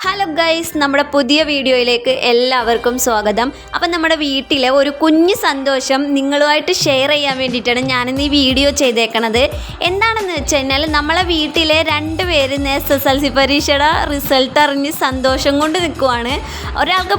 Hello guys നമ്മുടെ പുതിയ വീഡിയോയിലേക്ക് എല്ലാവർക്കും സ്വാഗതം. അപ്പം നമ്മുടെ വീട്ടിലെ ഒരു കുഞ്ഞു സന്തോഷം നിങ്ങളുമായിട്ട് ഷെയർ ചെയ്യാൻ വേണ്ടിയിട്ടാണ് ഞാനിന്ന് ഈ വീഡിയോ ചെയ്തേക്കണത്. എന്താണെന്ന് വെച്ച് കഴിഞ്ഞാൽ നമ്മളെ വീട്ടിലെ രണ്ട് പേര് എസ് എസ് എൽ സി പരീക്ഷയുടെ റിസൾട്ട് അറിഞ്ഞ് സന്തോഷം കൊണ്ട് നിൽക്കുവാണ്. ഒരാൾക്ക്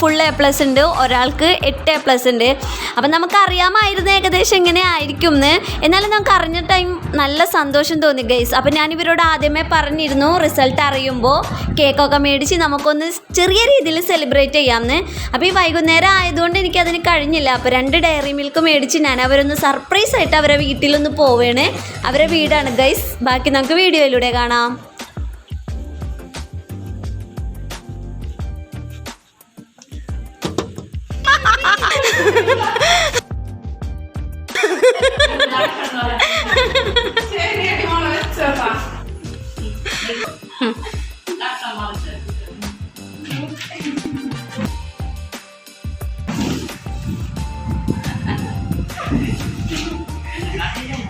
ഫുൾ എ പ്ലസ് ഉണ്ട് ഒരാൾക്ക് എട്ട് എ പ്ലസ് ഉണ്ട്. അപ്പം നമുക്ക് അറിയാമായിരുന്നു ഏകദേശം എങ്ങനെ ആയിരിക്കും എന്ന്. എന്നാലും നമുക്ക് അറിഞ്ഞ ടൈം നല്ല സന്തോഷം തോന്നി ഗൈസ് അപ്പം ഞാനിവരോട് ആദ്യമേ പറഞ്ഞിരുന്നു റിസൾട്ട് അറിയുമ്പോൾ കേക്കൊക്കെ മേടിച്ച് നമുക്കൊന്ന് ചെറിയ രീതിയിൽ സെലിബ്രേറ്റ് ചെയ്യാമെന്ന് അപ്പോൾ ഈ വൈകുന്നേരം ആയതുകൊണ്ട് എനിക്ക് അതിന് കഴിഞ്ഞില്ല. അപ്പോൾ രണ്ട് ഡയറി മിൽക്ക് മേടിച്ച് ഞാൻ അവരൊന്ന് സർപ്രൈസ് ആയിട്ട് അവരെ വീട്ടിലൊന്ന് പോവേണ്. അവരെ വീടാണ്. ഗൈസ് ബാക്കി നമുക്ക് വീഡിയോയിലൂടെ കാണാം.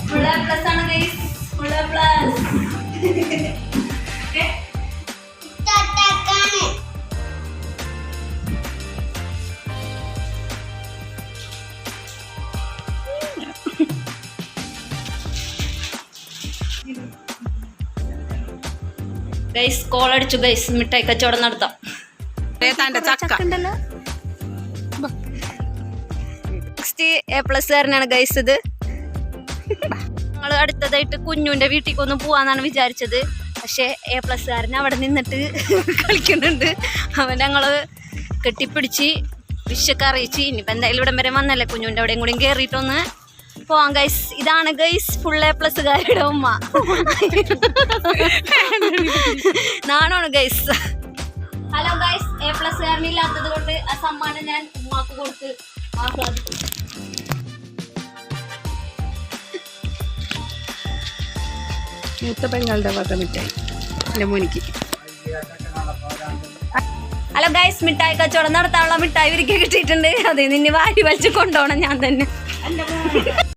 ഫുൾ എ പ്ലസ് ആണ് guys full A plus guys call അടിച്ചു. ഗൈസ് മിഠായി കച്ചവടം നടത്താം. തന്റെ ചക്ക. നെക്സ്റ്റ് എ പ്ലസ് കാരനാണ് ഗൈസ് ഇത്. ഞങ്ങൾ അടുത്തതായിട്ട് കുഞ്ഞുവിന്റെ വീട്ടിലേക്ക് ഒന്ന് പോവാന്നാണ് വിചാരിച്ചത്. പക്ഷേ എ പ്ലസ് കാരൻ അവിടെ നിന്നിട്ട് കളിക്കുന്നുണ്ട്. അവൻ ഞങ്ങൾ കെട്ടിപ്പിടിച്ച് വിഷൊക്കെ അറിയിച്ച് ഇനിയിപ്പോൾ എന്തായാലും ഇവിടം വരെ വന്നല്ലേ കുഞ്ഞുവിന്റെ അവിടെയും കൂടി കയറിയിട്ടൊന്ന് പോവാം ഗൈസ് ഇതാണ് ഗൈസ് ഫുൾ എ പ്ലസ് കാരുടെ ഉമ്മ. നാണാണ് guys hello guys A plus കാരനില്ലാത്തത് കൊണ്ട് ആ സമ്മാനം ഞാൻ ഉമ്മാക്ക് കൊടുത്ത് ആഹ്ലാദിക്കും മൂത്ത പെങ്ങളുടെ വക മിഠായി. എന്റെ മോനിക്ക്. ഹലോ ഗൈസ് മിഠായി കച്ചവടം നടത്താനുള്ള മിഠായി ഒരുക്കി കിട്ടിയിട്ടുണ്ട്. അതെ നിന്നെ വാരി വലിച്ച് കൊണ്ടുപോകണം ഞാൻ തന്നെ.